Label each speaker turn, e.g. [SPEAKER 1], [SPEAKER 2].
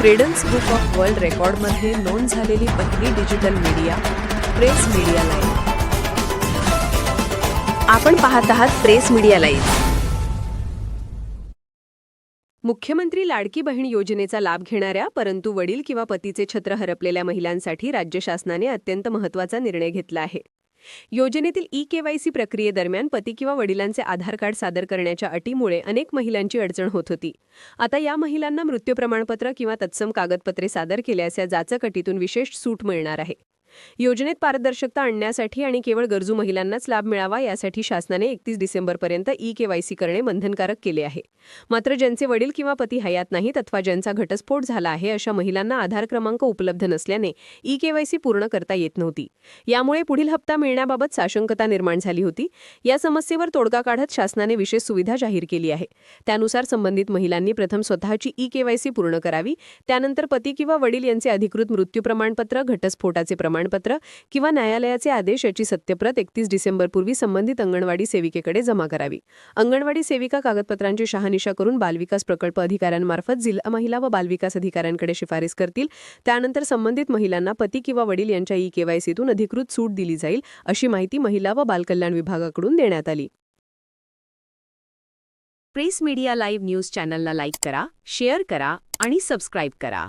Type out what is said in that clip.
[SPEAKER 1] Credence book of world रेकॉर्डमध्ये नोंद झालेली पहिली digital media press media live
[SPEAKER 2] आपण पाहत आहात प्रेस मीडिया लाईव्ह
[SPEAKER 1] मुख्यमंत्री लाडकी बहीण योजनेचा लाभ घेणाऱ्या परंतु वडील किंवा पतीचे छत्र हरपलेल्या महिलांसाठी राज्य शासनाने अत्यंत महत्त्वाचा निर्णय घेतला आहे. योजनेतील ई केवायसी प्रक्रियेदरम्यान पती किंवा वडिलांचे आधार कार्ड सादर करण्याच्या अटीमुळे अनेक महिलांची अडचण होत होती. आता या महिलांना मृत्यू प्रमाणपत्र किंवा तत्सम कागदपत्रे सादर केल्यास या जाचक अटीतून विशेष सूट मिळणार आहे. योजनेत पारदर्शकता आणण्यासाठी आणि केवळ गरजू महिलांनाच लाभ मिळावा यासाठी शासनाने एकतीस डिसेंबरपर्यंत ई केवायसी करणे बंधनकारक केले आहे. मात्र ज्यांचे वडील किंवा पती हयात नाहीत अथवा ज्यांचा घटस्फोट झाला आहे अशा महिलांना आधार क्रमांक उपलब्ध नसल्याने ई केवायसी पूर्ण करता येत नव्हती. यामुळे पुढील हप्ता मिळण्याबाबत साशंकता निर्माण झाली होती. या समस्येवर तोडगा काढत शासनाने विशेष सुविधा जाहीर केली आहे. त्यानुसार संबंधित महिलांनी प्रथम स्वतःची ई केवायसी पूर्ण करावी. त्यानंतर पती किंवा वडील यांचे अधिकृत मृत्यू प्रमाणपत्र घटस्फोटाचे प्रमाण प्रमाणपत्र किंवा न्यायालयाचे आदेश याची सत्यप्रत एकतीस डिसेंबरपूर्वी संबंधित अंगणवाडी सेविकेकडे जमा करावी. अंगणवाडी सेविका कागदपत्रांची शहानिशा करून बालविकास प्रकल्प अधिकाऱ्यांमार्फत जिल्हा महिला व बालविकास अधिकाऱ्यांकडे शिफारस करतील. त्यानंतर संबंधित महिलांना पती किंवा वडील यांच्या ई केवायसीतून अधिकृत सूट दिली जाईल अशी माहिती महिला व बालकल्याण विभागाकडून देण्यात आली.
[SPEAKER 2] प्रेस मीडिया लाईव्ह न्यूज चॅनलला लाईक करा शेअर करा आणि सबस्क्राईब करा.